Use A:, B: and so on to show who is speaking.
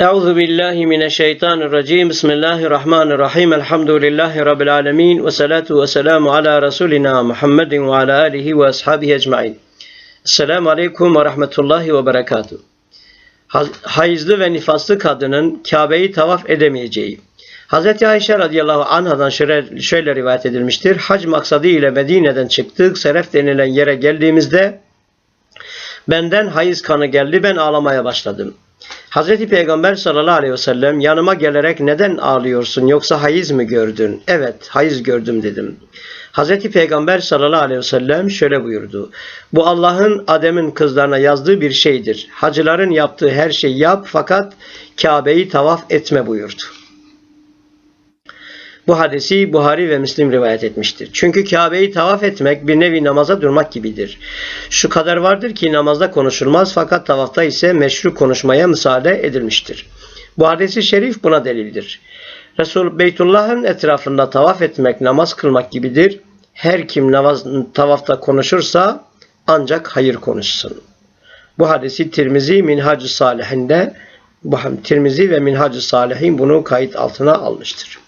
A: Euzu billahi mineşşeytanirracim. Bismillahirrahmanirrahim. Elhamdülillahi rabbil alamin ve salatu ve selamu ala rasulina Muhammedin ve ala alihi ve ashabihi ecmaîn. Esselamu aleyküm ve rahmetullahi ve berekatuh. Hayızlı ve nifaslı kadının Kabe'yi tavaf edemeyeceği. Hz. Ayşe radıyallahu anhadan şöyle, şöyle rivayet edilmiştir. Hac maksadı ile Medine'den çıktık. Seref denilen yere geldiğimizde benden hayız kanı geldi. Ben ağlamaya başladım. Hazreti Peygamber sallallahu aleyhi ve sellem yanıma gelerek neden ağlıyorsun yoksa hayız mı gördün? Evet hayız gördüm dedim. Hazreti Peygamber sallallahu aleyhi ve sellem şöyle buyurdu. Bu Allah'ın Adem'in kızlarına yazdığı bir şeydir. Hacıların yaptığı her şeyi yap fakat Kabe'yi tavaf etme buyurdu. Bu hadisi Buhari ve Müslim rivayet etmiştir. Çünkü Kabe'yi tavaf etmek bir nevi namaza durmak gibidir. Şu kadar vardır ki namazda konuşulmaz fakat tavafta ise meşru konuşmaya müsaade edilmiştir. Bu hadisi şerif buna delildir. Resul Beytullah'ın etrafında tavaf etmek namaz kılmak gibidir. Her kim namaz, tavafta konuşursa ancak hayır konuşsun. Bu hadisi Tirmizi Minhacı Salihinde Tirmizi ve Minhacı Salihin bunu kayıt altına almıştır.